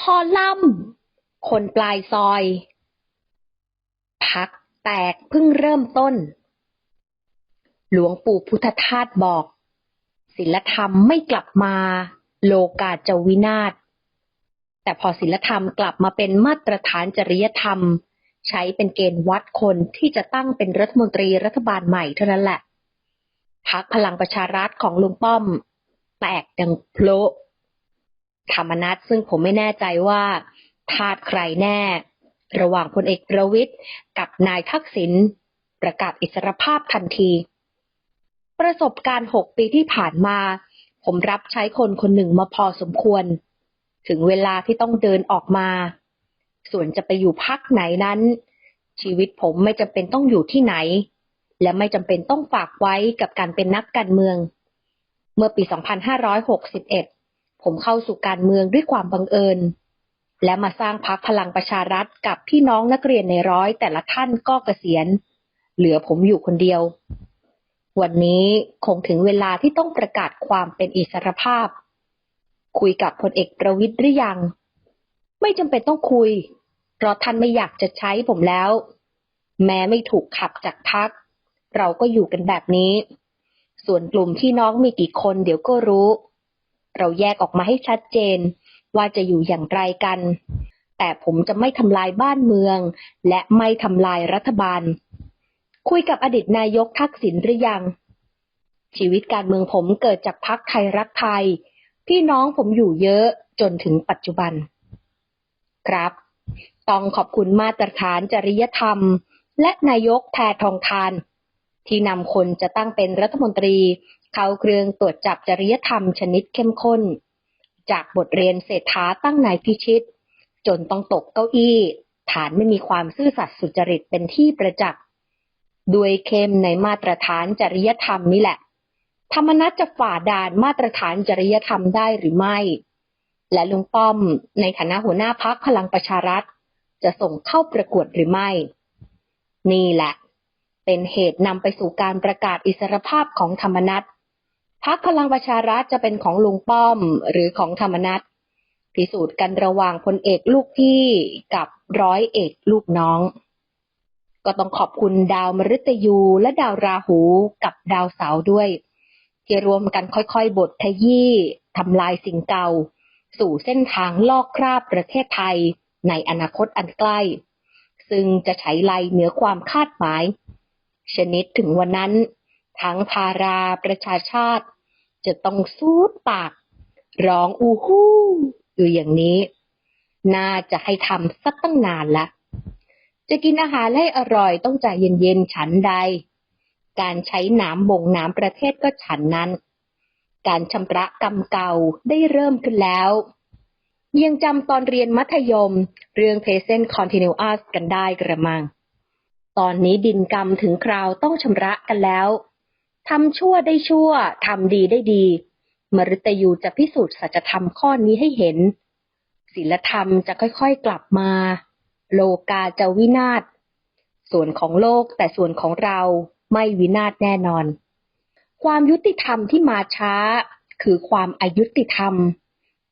คอลัมน์ คนปลายซอย พักแตกเพิ่งเริ่มต้น หลวงปู่พุทธทาสบอก ศิลธรรมไม่กลับมา โลกาจะวินาศ แต่พอศิลธรรมกลับมาเป็นมาตรฐานจริยธรรม ใช้เป็นเกณฑ์วัดคนที่จะตั้งเป็นรัฐมนตรีรัฐบาลใหม่เท่านั้นแหละพักพลังประชารัฐของลุงป้อม แตกดังโพล ธรรมนัตซึ่งผมไม่แน่ใจว่าทาดใครแน่ ระหว่างพลเอกประวิตยกับนายทักษิณประกาศอิสรภาพทันที ประสบการณ์หกปีที่ผ่านมา ผมรับใช้คนคนหนึ่งมาพอสมควร ถึงเวลาที่ต้องเดินออกมา ส่วนจะไปอยู่พักไหนนั้น ชีวิตผมไม่จำเป็นต้องอยู่ที่ไหน และไม่จำเป็นต้องฝากไว้กับการเป็นนักการเมือง เมื่อปี 2561 ผมเข้าสู่การเมืองด้วยความบังเอิญ และมาสร้างพักพลังประชารัฐกับพี่น้องนักเรียนในร้อยแต่ละท่านก็เกษียณ เหลือผมอยู่คนเดียว วันนี้คงถึงเวลาที่ต้องประกาศความเป็นอิสรภาพ คุยกับพลเอกประวิตยหรือยัง ไม่จำเป็นต้องคุย เพราะท่านไม่อยากจะใช้ผมแล้ว แม้ไม่ถูกขับจากพัก เราก็อยู่กันแบบนี้ ส่วนกลุ่มพี่น้องมีกี่คนเดี๋ยวก็รู้ เราแยกออกมาให้ชัดเจน ว่าจะอยู่อย่างไรกัน แต่ผมจะไม่ทำลายบ้านเมือง และไม่ทำลายรัฐบาล คุยกับอดีตนายกทักษิณหรือยัง ชีวิตการเมืองผมเกิดจากพักไทยรักไทย พี่น้องผมอยู่เยอะจนถึงปัจจุบัน ครับ ต้องขอบคุณมาตรฐานจริยธรรม และนายกแพทองทาน ที่นำคนจะตั้งเป็นรัฐมนตรี เข้าเครื่องตรวจจับจริยธรรมชนิดเข้มข้น จากบทเรียนเศรษฐาตั้งนายพิชิต จนต้องตกเก้าอี้ ฐานไม่มีความซื่อสัตย์สุจริตเป็นที่ประจักษ์ด้วยเข้มในมาตรฐานจริยธรรมนี่แหละ ธรรมนัตจะฝ่าด่านมาตรฐานจริยธรรมได้หรือไม่ และลุงป้อมในฐานะหัวหน้าพักพลังประชารัฐ จะส่งเข้าประกวดหรือไม่ นี่แหละ เป็นเหตุนำไปสู่การประกาศอิสรภาพของธรรมนัต พักพลังประชารัฐจะเป็นของลุงป้อมหรือของธรรมนัตพิสูจน์กันระหว่างพลเอกลูกพี่กับร้อยเอกลูกน้อง ก็ต้องขอบคุณดาวมฤตยูและดาวราหูกับดาวเสาด้วย ที่รวมกันค่อยๆ บทขยี้ทำลายสิ่งเก่า สู่เส้นทางลอกคราบประเทศไทยในอนาคตอันใกล้ ซึ่งจะใช้ไลเหนือความคาดหมาย ชนิดถึงวันนั้น ทั้งทาราประชาชาติ จะต้องซูดปาก ร้องอูฮู้อยู่อย่างนี้ น่าจะให้ทำสักตั้งนานละ จะกินอาหารให้อร่อยต้องใจเย็นๆฉันใด การใช้น้ำบ่งน้ำประเทศก็ฉันนั้น การชำระกรรมเก่าได้เริ่มขึ้นแล้วยังจำตอนเรียนมัธยมเรื่อง present continuous กันได้กระมัง ตอนนี้ดินกรรมถึงคราวต้องชำระกันแล้ว ทำชั่วได้ชั่ว ทำดีได้ดี มฤตยูจะพิสูจน์สัจธรรมข้อนี้ให้เห็น ศีลธรรมจะค่อยๆกลับมา โลกาจะวินาศ ส่วนของโลกแต่ส่วนของเราไม่วินาศแน่นอน ความยุติธรรมที่มาช้า คือความอายุติธรรม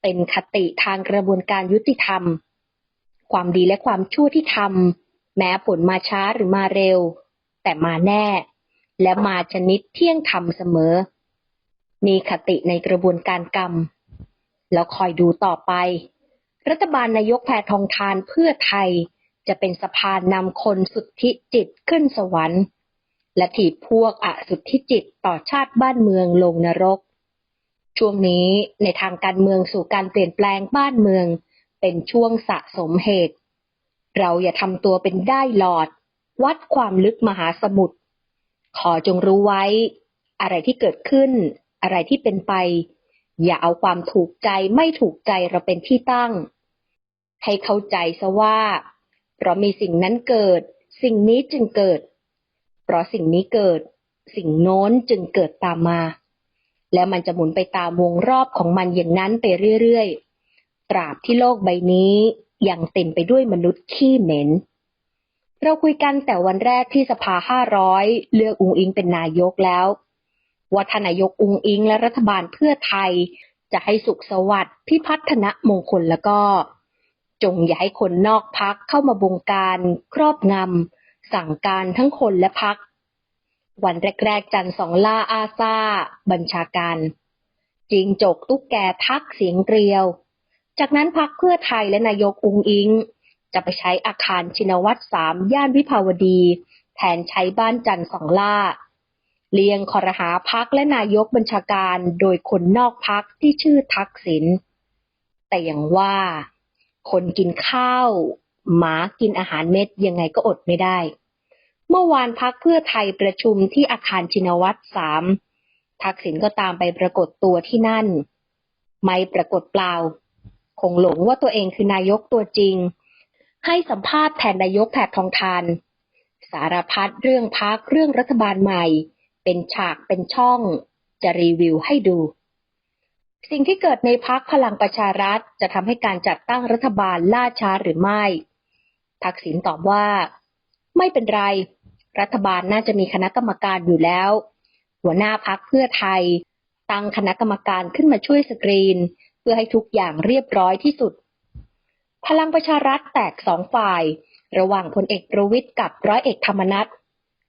เป็นคติทางกระบวนการยุติธรรม ความดีและความชั่วที่ทำแม้ผลมาช้าหรือมาเร็ว แต่มาแน่ และมาชนิดเที่ยงธรรมเสมอ มีคติในกระบวนการกรรม แล้วคอยดูต่อไป รัฐบาลนายกแพทองทานเพื่อไทยจะเป็นสะพานนำคนสุทธิจิตขึ้นสวรรค์ และถีบพวกอสุทธิจิตต่อชาติบ้านเมืองลงนรก ช่วงนี้ในทางการเมืองสู่การเปลี่ยนแปลงบ้านเมือง เป็นช่วงสะสมเหตุ เราอย่าทำตัวเป็นได้หลอด วัดความลึกมหาสมุทร ขอจงรู้ไว้ อะไรที่เกิดขึ้น อะไรที่เป็นไป อย่าเอาความถูกใจไม่ถูกใจเราเป็นที่ตั้ง ให้เข้าใจซะว่า เพราะมีสิ่งนั้นเกิด สิ่งนี้จึงเกิด เพราะสิ่งนี้เกิด สิ่งโน้นจึงเกิดตามมา และมันจะหมุนไปตามวงรอบของมันอย่างนั้นไปเรื่อยๆ ตราบที่โลกใบนี้ยังเต็มไปด้วยมนุษย์ขี้เหม็น เราคุยกันแต่วันแรกที่สภาห้าร้อยเลือกอุงอิงเป็นนายกแล้ว ว่าทนายกอุงอิงและรัฐบาลเพื่อไทย จะให้สุขสวัสดิ์พิพัฒนมงคลแล้วก็ จงอย่าให้คนนอกพักเข้ามาบงการ ครอบงำสั่งการทั้งคนและพัก วันแรกๆจันสองล่าอาซาบัญชาการจิงจกตุ๊กแกทักเสียงเกลียว จากนั้นพักเพื่อไทยและนายกอุงอิง จะไปใช้อาคารชินวัตรสามย่านวิภาวดี แทนใช้บ้านจันทร์สองล่า เลียงคอรหาพักและนายกบัญชาการโดยคนนอกพักที่ชื่อทักษิณแต่อย่างว่า คนกินข้าว หมากินอาหารเม็ดยังไงก็อดไม่ได้ เมื่อวานพักเพื่อไทยประชุมที่อาคารชินวัตรสามทักษิณก็ตามไปปรากฏตัวที่นั่น ไม่ปรากฏเปล่า คงหลงว่าตัวเองคือนายกตัวจริง ให้สัมภาษณ์แทนนายกแพทองทานสารพัดเรื่องพักเรื่องรัฐบาลใหม่ เป็นฉากเป็นช่อง จะรีวิวให้ดู สิ่งที่เกิดในพักพลังประชารัฐจะทำให้การจัดตั้งรัฐบาลล่าช้าหรือไม่ทักษิณตอบว่า ไม่เป็นไร รัฐบาลน่าจะมีคณะกรรมการอยู่แล้ว หัวหน้าพักเพื่อไทย ตั้งคณะกรรมการขึ้นมาช่วยสกรีน เพื่อให้ทุกอย่างเรียบร้อยที่สุด พลังประชารัฐแตกสองฝ่าย ระหว่างพลเอกประวิตยกับร้อยเอกธรรมนัฐ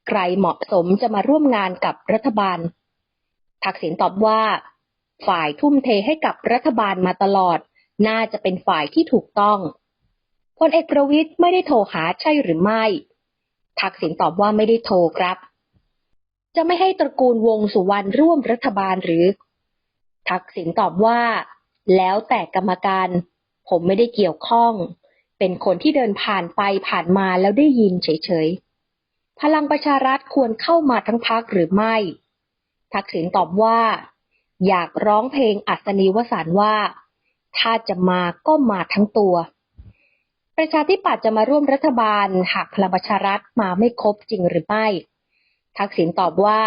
ใครเหมาะสมจะมาร่วมงานกับรัฐบาล ทักษิณตอบว่า ฝ่ายทุ่มเทให้กับรัฐบาลมาตลอด น่าจะเป็นฝ่ายที่ถูกต้องพลเอกประวิตยไม่ได้โทรหาใช่หรือไม่ ทักษิณตอบว่าไม่ได้โทรครับ จะไม่ให้ตระกูลวงสุวรรณร่วมรัฐบาลหรือ ทักษิณตอบว่า แล้วแต่กรรมการ ผมไม่ได้เกี่ยวข้อง เป็นคนที่เดินผ่านไปผ่านมาแล้วได้ยินเฉยๆ พลังประชารัฐควรเข้ามาทั้งพักหรือไม่ ทักษิณตอบว่า อยากร้องเพลงอัศนีวสานว่า ถ้าจะมาก็มาทั้งตัว ประชาธิปัตย์จะมาร่วมรัฐบาลหากพลังประชารัฐมาไม่ครบจริงหรือไม่ ทักษิณตอบว่า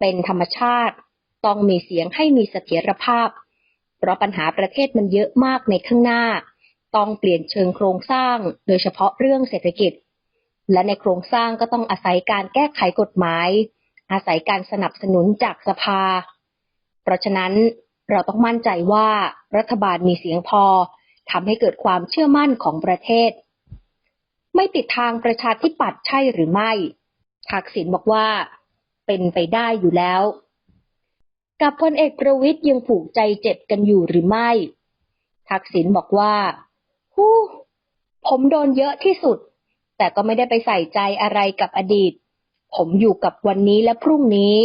เป็นธรรมชาติต้องมีเสียงให้มีเสถียรภาพ เพราะปัญหาประเทศมันเยอะมากในข้างหน้า ต้องเปลี่ยนเชิงโครงสร้าง โดยเฉพาะเรื่องเศรษฐกิจ และในโครงสร้างก็ต้องอาศัยการแก้ไขกฎหมาย อาศัยการสนับสนุนจากสภา เพราะฉะนั้นเราต้องมั่นใจว่ารัฐบาลมีเสียงพอทำให้เกิดความเชื่อมั่นของประเทศ ไม่ติดทางประชาธิปัตย์ใช่หรือไม่ ทักษิณบอกว่า เป็นไปได้อยู่แล้ว กับพลเอกประวิตยยังผูกใจเจ็บกันอยู่หรือไม่ ทักษิณบอกว่าฮู้ผมโดนเยอะที่สุด แต่ก็ไม่ได้ไปใส่ใจอะไรกับอดีต ผมอยู่กับวันนี้และพรุ่งนี้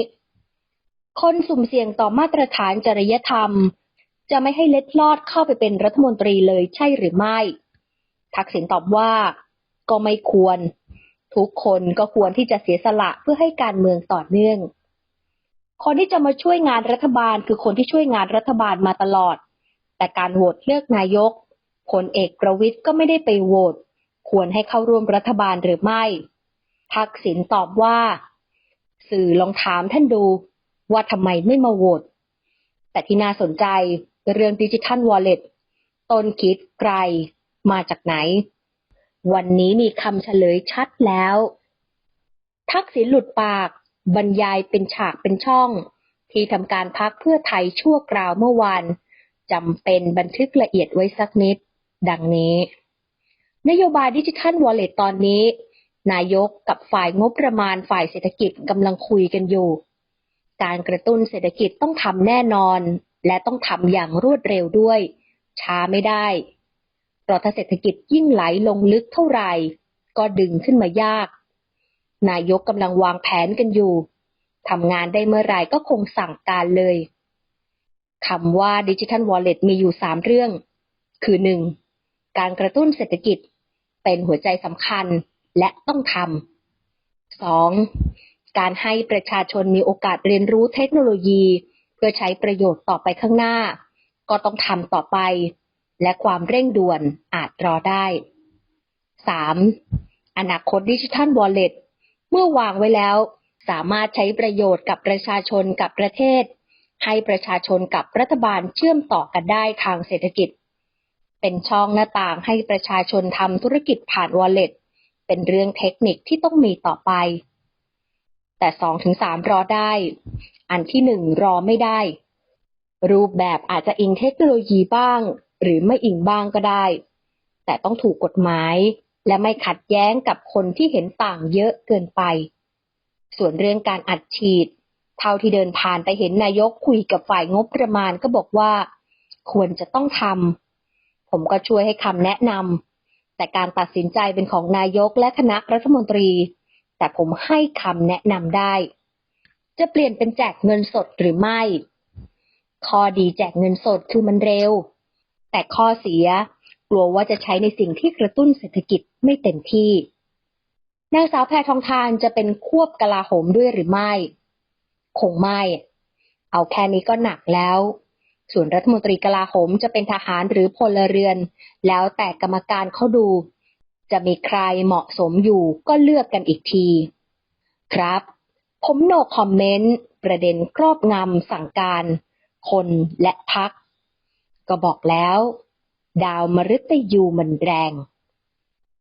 คนสุ่มเสี่ยงต่อมาตรฐานจริยธรรม จะไม่ให้เล็ดลอดเข้าไปเป็นรัฐมนตรีเลยใช่หรือไม่ ทักษิณตอบว่า ก็ไม่ควร ทุกคนก็ควรที่จะเสียสละเพื่อให้การเมืองต่อเนื่อง คนที่จะมาช่วยงานรัฐบาลคือคนที่ช่วยงานรัฐบาลมาตลอด แต่การโหวตเลือกนายกพลเอกประวิตยก็ไม่ได้ไปโหวตควรให้เข้าร่วมรัฐบาลหรือไม่ ทักษิณตอบว่า สื่อลองถามท่านดูว่าทำไมไม่มาโหวตแต่ที่น่าสนใจเรื่องดิจิทัลวอลเล็ตต้นคิดไกลมาจากไหน วันนี้มีคำเฉลยชัดแล้ว ทักษิณหลุดปาก บรรยายเป็นฉากเป็นช่อง ที่ทำการพักเพื่อไทยชั่วคราวเมื่อวานจำเป็นบันทึกละเอียดไว้สักนิด ดังนี้ นโยบายดิจิทัลวอลเล็ตตอนนี้ นายกกับฝ่ายงบประมาณฝ่ายเศรษฐกิจกำลังคุยกันอยู่ การกระตุ้นเศรษฐกิจต้องทำแน่นอน และต้องทำอย่างรวดเร็วด้วย ช้าไม่ได้เพราะถ้าเศรษฐกิจยิ่งไหลลงลึกเท่าไหร่ ก็ดึงขึ้นมายาก นายกกำลังวางแผนกันอยู่ทำงานได้เมื่อไรก็คงสั่งการเลยคำว่าดิจิทัลวอลเล็ตมีอยู่สามเรื่อง คือหนึ่งการกระตุ้นเศรษฐกิจเป็นหัวใจสำคัญและต้องทำสองการให้ประชาชนมีโอกาสเรียนรู้เทคโนโลยี เพื่อใช้ประโยชน์ต่อไปข้างหน้า ก็ต้องทำต่อไป และความเร่งด่วนอาจรอได้ 3. อนาคตดิจิทัลวอลเล็ต มื่อวางไว้แล้ว สามารถใช้ประโยชน์กับประชาชนกับประเทศ ให้ประชาชนกับรัฐบาลเชื่อมต่อกันได้ทางเศรษฐกิจ เป็นช่องหน้าต่างให้ประชาชนทำธุรกิจผ่านวอลเล็ตเป็นเรื่องเทคนิคที่ต้องมีต่อไป แต่สองถึงสามรอได้ อันที่หนึ่งรอไม่ได้ รูปแบบอาจจะอิงเทคโนโลยีบ้าง หรือไม่อิงบ้างก็ได้ แต่ต้องถูกกฎหมาย และไม่ขัดแย้งกับคนที่เห็นต่างเยอะเกินไป ส่วนเรื่องการอัดฉีด เท่าที่เดินผ่านไปเห็นนายกคุยกับฝ่ายงบประมาณก็บอกว่า ควรจะต้องทำผมก็ช่วยให้คำแนะนำแต่การตัดสินใจเป็นของนายกและคณะรัฐมนตรี แต่ผมให้คำแนะนำได้ จะเปลี่ยนเป็นแจกเงินสดหรือไม่ ข้อดีแจกเงินสดคือมันเร็ว แต่ข้อเสีย ลัวว่าจะใช้ในสิ่งที่กระตุ้นเศรษฐกิจไม่เต็มที่ นางสาวแพทองทานจะเป็นควบกลาโหมด้วยหรือไม่ คงไม่ เอาแค่นี้ก็หนักแล้ว ส่วนรัฐมนตรีกลาโหมจะเป็นทหารหรือพลเรือน แล้วแต่กรรมการเขาดู จะมีใครเหมาะสมอยู่ก็เลือกกันอีกที ครับ ผมโนคอมเมนต์ประเด็นครอบงำสั่งการ คนและพักก็บอกแล้ว ดาวมฤตยูมันแรง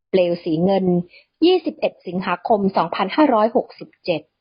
เปลวสีเงิน 21 สิงหาคม 2567